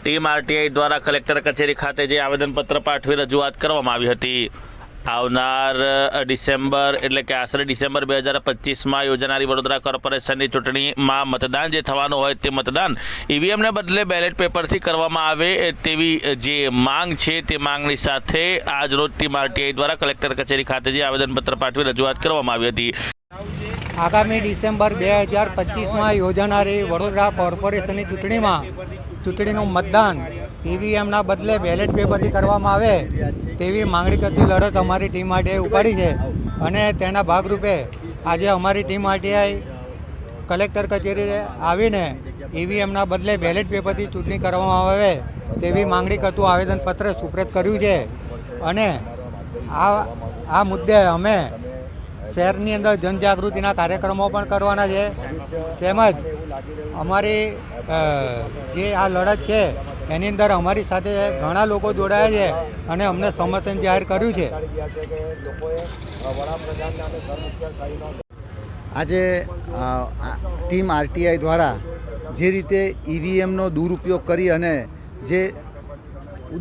Team RTI દ્વારા collector કચેરી ખાતે જે આવેદનપત્ર પાઠવી રજૂઆત કરવામાં આવી હતી. આવનાર ડિસેમ્બર એટલે કે આશરે ડિસેમ્બર બે હજાર પચીસમાં યોજાનારી વડોદરા કોર્પોરેશનની ચૂંટણીમાં મતદાન જે થવાનું હોય તે મતદાન ઈવીએમને બદલે બેલેટ પેપરથી કરવામાં આવે તેવી જે માંગ છે તે માંગની સાથે આજરોજ ટીમ આરટીઆઈ દ્વારા કલેક્ટર કચેરી ખાતે જે આવેદનપત્ર પાઠવી રજૂઆત કરવામાં આવી હતી. આગામી ડિસેમ્બર બે હજાર પચીસમાં યોજાનારી વડોદરા કોર્પોરેશનની ચૂંટણીમાં ચૂંટણીનું મતદાન ઈવીએમના બદલે બેલેટ પેપરથી કરવામાં આવે તેવી માંગણી કરતી લડત અમારી ટીમ આરટીઆઈ ઉપાડી છે. અને તેના ભાગરૂપે આજે અમારી ટીમ આરટીઆઈ કલેક્ટર કચેરીએ આવીને ઈવીએમના બદલે બેલેટ પેપરથી ચૂંટણી કરવામાં આવે તેવી માંગણી કરતું આવેદનપત્ર સુપ્રત કર્યું છે. અને આ આ મુદ્દે અમે શહેરની અંદર જનજાગૃતિના કાર્યક્રમો પણ કરવાના છે. તેમજ અમારી જે આ લડત છે, એની અંદર અમારી સાથે ઘણા લોકો જોડાયા છે અને અમને સમર્થન જાહેર કર્યું છે. આજે ટીમ આરટીઆઈ દ્વારા જે રીતે ઈવીએમનો દુરુપયોગ કરી અને જે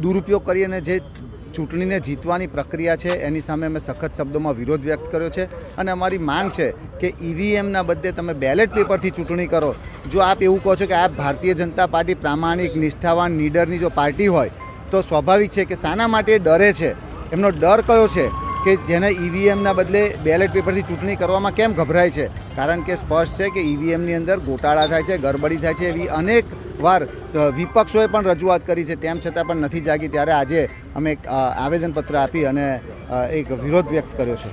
દુરુપયોગ કરી અને જે ચૂંટણીને જીતવાની પ્રક્રિયા છે, એની સામે અમે સખત શબ્દોમાં વિરોધ વ્યક્ત કર્યો છે અને અમારી માંગ છે કે ઈવીએમના બદલે તમે બેલેટ પેપરથી ચૂંટણી કરો. જો આપ એવું કહો છો કે આ ભારતીય જનતા પાર્ટી પ્રામાણિક, નિષ્ઠાવાન, નીડરની જો પાર્ટી હોય, તો સ્વાભાવિક છે કે શાના માટે ડરે છે. એમનો ડર કયો છે કે જેને ઈવીએમના બદલે બેલેટ પેપરથી ચૂંટણી કરવામાં કેમ ગભરાય છે? કારણ કે સ્પષ્ટ છે કે ઈવીએમની અંદર ગોટાળા થાય છે, ગરબડી થાય છે એવી અનેક વાર વિપક્ષોએ પણ રજૂઆત કરી છે, તેમ છતાં પણ નથી જાગી. ત્યારે આજે અમે એક આવેદનપત્ર આપી અને એક વિરોધ વ્યક્ત કર્યો છે.